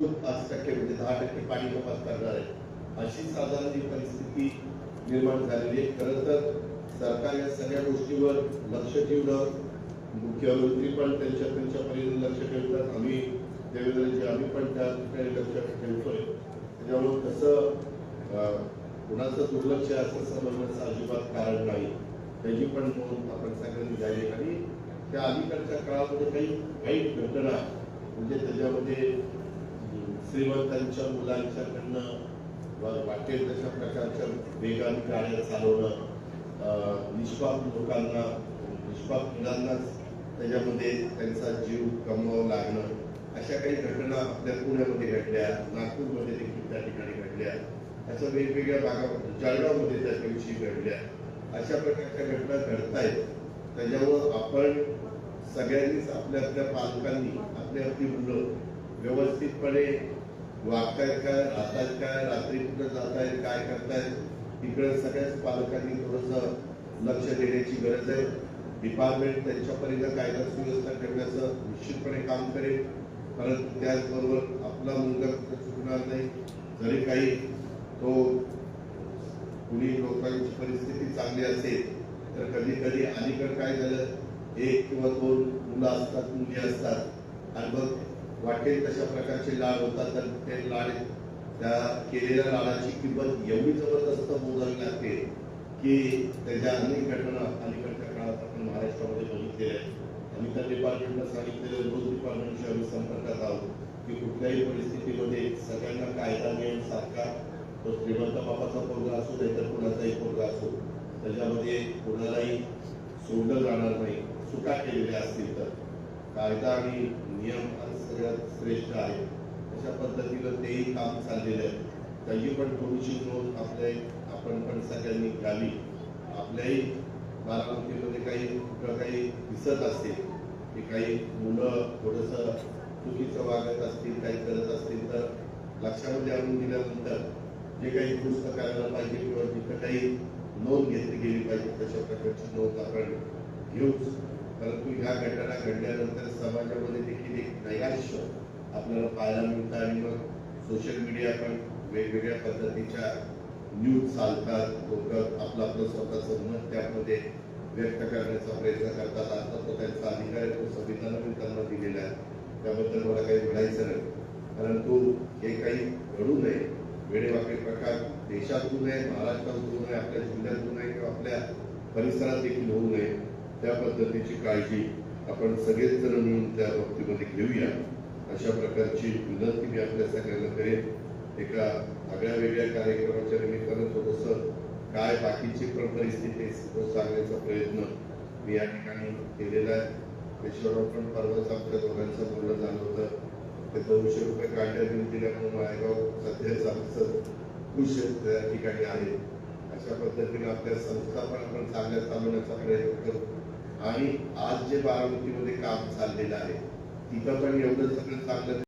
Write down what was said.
पाच टक्के म्हणजे दहा टक्के पाणी कपात करणार आहे. अशी साधारण ही परिस्थिती निर्माण झालेली आहे. खरं तर सरकार या सगळ्या गोष्टीवर लक्ष ठेवणं मुख्यमंत्री पण त्यांच्या त्यांच्या परीने लक्ष ठेवतात. आम्ही देवेंद्रजी आम्ही पण त्या ठिकाणी लक्ष ठेवतोय. त्याच्यामुळे कसं कुणाचं दुर्लक्ष असं समजण्याचं अजिबात कारण नाही. त्याची पण नोंद आपण सगळ्यांनी झाली आणि त्या अलीकडच्या काळामध्ये काही वाईट घटना म्हणजे त्याच्यामध्ये श्रीमंतांच्या मुलांच्याकडनं वाटेल तशा प्रकारच्या वेगाने गाड्या चालवणं निष्पाप लोकांना निष्पाप मुलांनाच त्याच्यामध्ये त्यांचा जीव कमवावं लागणं अशा काही घटना आपल्या पुण्यामध्ये घडल्या नागपूरमध्ये देखील त्या ठिकाणी घडल्या अशा वेगवेगळ्या भागामध्ये जळगावमध्ये त्या दिवशी घडल्या. अशा प्रकारच्या घटना घडतायत. त्याच्यामुळं आपण सगळ्यांनीच आपल्या आपल्या पालकांनी आपली आपली मुलं व्यवस्थितपणे वागतायत काय राहतायत काय रात्री कुठं जातायत काय करतायत इकडे सगळ्याच पालकांनी थोडंसं लक्ष देण्याची गरज आहे. डिपार्टमेंट त्यांच्यापर्यंत कायदा सुव्यवस्था ठेवण्याचं निश्चितपणे काम करेल. परंतु त्याचबरोबर आपला मुलगा कुठं चुकणार नाही जरी काही तो कुणी लोकांची परिस्थिती चांगली असेल तर कधी कधी अलीकडे काय झालं एक किंवा दोन मुलं असतात मुली असतात. आणि मग वाटेल तशा प्रकारचे लाड होतात तर ते लाड त्या केलेल्या लाडाची किंमत एवढी जबरदस्त मोजावी लागते की त्याच्या अनेक घटना अलीकडच्या काळात आपण महाराष्ट्रामध्ये बघितलेल्या आहेत. आम्ही त्या डिपार्टमेंटला सांगितलेलं रोज डिपार्टमेंटशी आम्ही संपर्कात आहोत की कुठल्याही परिस्थितीमध्ये सगळ्यांना कायदा नियम सारखा तो श्रीमंत बापाचा पोरगा असो नाही तर कुणाचाही पोरगा असो त्याच्यामध्ये कोणालाही सोडलं जाणार नाही सुटा केलेल्या असतील तर. कायदा आणि नियम सगळ्यात श्रेष्ठ आहे. अशा पद्धतीनं तेही काम चाललेलं आहे. त्याची पण थोडीशी नोंद आपल्या आपण पण सगळ्यांनी घ्यावी. आपल्याही बारामतीमध्ये काही कुठं काही दिसत असेल की काही मुलं थोडंसं चुकीचं वागत असतील काही करत असतील तर लक्षामध्ये आणून दिल्यानंतर जे काही दुरुस्त करायला पाहिजे किंवा जिथं काही नोंद घेतली गेली पाहिजे तशा प्रकारची नोंद आपण घेऊच ह्या घटना घडल्यानंतर समाजामध्ये देखील एक नैराश्य आपल्याला पाहायला मिळतं आणि मग सोशल मीडिया पण वेगवेगळ्या पद्धतीच्या न्यूज चालतात लोक आपलं आपलं स्वतःचं मत त्यामध्ये व्यक्त करण्याचा प्रयत्न करतात. आता तो त्यांचा अधिकार आहे तो संविधानाने त्यांना दिलेला आहे. त्याबद्दल मला काही म्हणायचं नाही. परंतु हे काही घडू नये. वेडेवाकडे प्रकार देशात होऊ नये महाराष्ट्रात आपल्या जिल्ह्यात होऊ नये किंवा आपल्या परिसरात देखील होऊ नये. त्या पद्धतीची काळजी आपण सगळेच जण मिळून त्या बाबतीमध्ये घेऊया. अशा प्रकारची विनंती मी आपल्या सगळ्यांना करेन. एका आगळ्या वेगळ्या कार्यक्रमाच्या निमित्तानं थोडंसं काय बाकीची पण परिस्थिती सांगण्याचा प्रयत्न मी या ठिकाणी केलेला आहे. त्याच्यावर पण परवाच आमच्या दोघांचं बोलणं झालं होतं. ते दोनशे रुपये काढल्या देऊन दिल्यामुळे मायगाव सध्याच आमचं खुश त्या ठिकाणी आहे. अशा पद्धतीने आपल्या संस्था पण आपण चांगल्या चालवण्याचा प्रयत्न करू. आणि आज जे बारामतीमध्ये काम चाललेलं आहे तिथं पण एवढं सगळं चांगलं